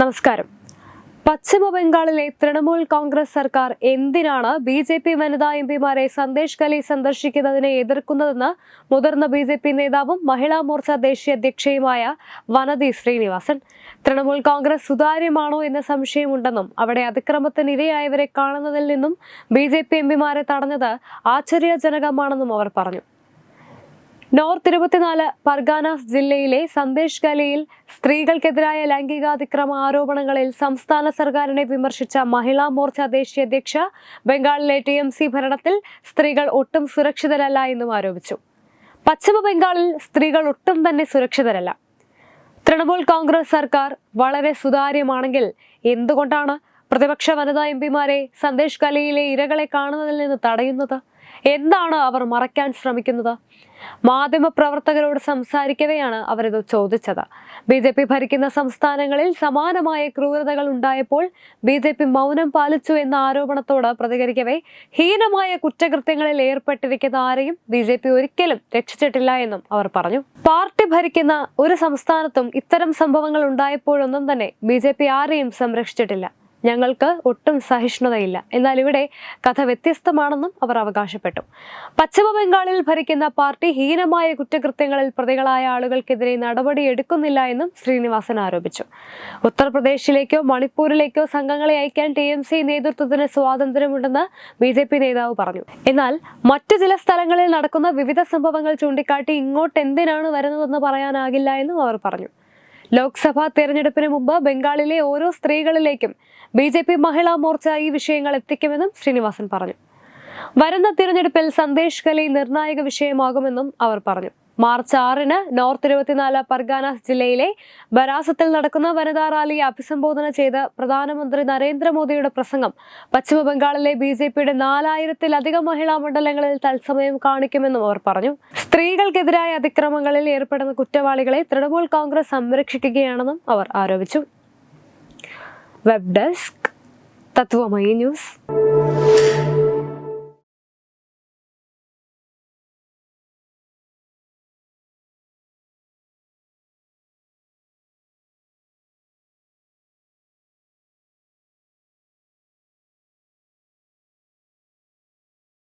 നമസ്കാരം. പശ്ചിമ ബംഗാളിലെ തൃണമൂൽ കോൺഗ്രസ് സർക്കാർ എന്തിനാണ് ബി ജെ പി വനിതാ എം പിമാരെ സന്ദേശ് കലി സന്ദർശിക്കുന്നതിനെ എതിർക്കുന്നതെന്ന് മുതിർന്ന ബി ജെ പി നേതാവും മഹിളാ മോർച്ച ദേശീയ അധ്യക്ഷയുമായ വനതി ശ്രീനിവാസൻ. തൃണമൂൽ കോൺഗ്രസ് സുതാര്യമാണോ എന്ന സംശയമുണ്ടെന്നും അവിടെ അതിക്രമത്തിനിരയായവരെ കാണുന്നതിൽ നിന്നും ബി ജെ പി എം പിമാരെ തടഞ്ഞത് ആശ്ചര്യജനകമാണെന്നും അവർ പറഞ്ഞു. നോർത്ത് ഇരുപത്തിനാല് പർഗാനാസ് ജില്ലയിലെ സന്ദേശ് ഗലയിൽ സ്ത്രീകൾക്കെതിരായ ലൈംഗികാതിക്രമ ആരോപണങ്ങളിൽ സംസ്ഥാന സർക്കാരിനെ വിമർശിച്ച മഹിളാ മോർച്ച ദേശീയ അധ്യക്ഷ ബംഗാളിലെ ടി എം സി ഭരണത്തിൽ സ്ത്രീകൾ ഒട്ടും സുരക്ഷിതരല്ല എന്നും ആരോപിച്ചു. പശ്ചിമ ബംഗാളിൽ സ്ത്രീകൾ ഒട്ടും തന്നെ സുരക്ഷിതരല്ല. തൃണമൂൽ കോൺഗ്രസ് സർക്കാർ വളരെ സുതാര്യമാണെങ്കിൽ എന്തുകൊണ്ടാണ് പ്രതിപക്ഷ വനിതാ എം പിമാരെ സന്ദേശ് കലയിലെ ഇരകളെ കാണുന്നതിൽ നിന്ന് തടയുന്നത്? എന്താണ് അവർ മറയ്ക്കാൻ ശ്രമിക്കുന്നത്? മാധ്യമ പ്രവർത്തകരോട് സംസാരിക്കവെയാണ് അവരിത് ചോദിച്ചത്. ബി ജെ പി ഭരിക്കുന്ന സംസ്ഥാനങ്ങളിൽ സമാനമായ ക്രൂരതകൾ ഉണ്ടായപ്പോൾ ബി ജെ പി മൗനം പാലിച്ചു എന്ന ആരോപണത്തോട് പ്രതികരിക്കവേ ഹീനമായ കുറ്റകൃത്യങ്ങളിൽ ഏർപ്പെട്ടിരിക്കുന്ന ആരെയും ബി ജെ പി ഒരിക്കലും രക്ഷിച്ചിട്ടില്ല എന്നും അവർ പറഞ്ഞു. പാർട്ടി ഭരിക്കുന്ന ഒരു സംസ്ഥാനത്തും ഇത്തരം സംഭവങ്ങൾ ഉണ്ടായപ്പോഴൊന്നും തന്നെ ബി ജെ പി ആരെയും സംരക്ഷിച്ചിട്ടില്ല. ഞങ്ങൾക്ക് ഒട്ടും സഹിഷ്ണുതയില്ല. എന്നാൽ ഇവിടെ കഥ വ്യത്യസ്തമാണെന്നും അവർ അവകാശപ്പെട്ടു. പശ്ചിമ ബംഗാളിൽ ഭരിക്കുന്ന പാർട്ടി ഹീനമായ കുറ്റകൃത്യങ്ങളിൽ പ്രതികളായ ആളുകൾക്കെതിരെ നടപടി എടുക്കുന്നില്ല എന്നും ശ്രീനിവാസൻ ആരോപിച്ചു. ഉത്തർപ്രദേശിലേക്കോ മണിപ്പൂരിലേക്കോ സംഘങ്ങളെ അയക്കാൻ ടി എം സി നേതൃത്വത്തിന് സ്വാതന്ത്ര്യമുണ്ടെന്ന് ബി ജെ പി നേതാവ് പറഞ്ഞു. എന്നാൽ മറ്റു ചില സ്ഥലങ്ങളിൽ നടക്കുന്ന വിവിധ സംഭവങ്ങൾ ചൂണ്ടിക്കാട്ടി ഇങ്ങോട്ട് എന്തിനാണ് വരുന്നതെന്ന് പറയാനാകില്ല എന്നും അവർ പറഞ്ഞു. ലോക്സഭാ തെരഞ്ഞെടുപ്പിന് മുമ്പ് ബംഗാളിലെ ഓരോ സ്ത്രീകളിലേക്കും B J P Mahila Morcha ഈ വിഷയങ്ങൾ എത്തിക്കുമെന്നും ശ്രീനിവാസൻ പറഞ്ഞു. വരുന്ന തിരഞ്ഞെടുപ്പിൽ സന്ദേശ് കലി നിർണായക വിഷയമാകുമെന്നും അവർ പറഞ്ഞു. മാർച്ച് ആറിന് നോർത്ത് ഇരുപത്തിനാല് പർഗാനാസ് ജില്ലയിലെ ബരാസത്തിൽ നടക്കുന്ന വനിതാ റാലിയെ അഭിസംബോധന ചെയ്ത് പ്രധാനമന്ത്രി നരേന്ദ്രമോദിയുടെ പ്രസംഗം പശ്ചിമ ബംഗാളിലെ ബി ജെ പിയുടെ നാലായിരത്തിലധികം മഹിളാ മണ്ഡലങ്ങളിൽ തത്സമയം കാണിക്കുമെന്നും അവർ പറഞ്ഞു. സ്ത്രീകൾക്കെതിരായ അതിക്രമങ്ങളിൽ ഏർപ്പെടുന്ന കുറ്റവാളികളെ തൃണമൂൽ കോൺഗ്രസ് സംരക്ഷിക്കുകയാണെന്നും അവർ ആരോപിച്ചു. Web desk Tattvamayi news.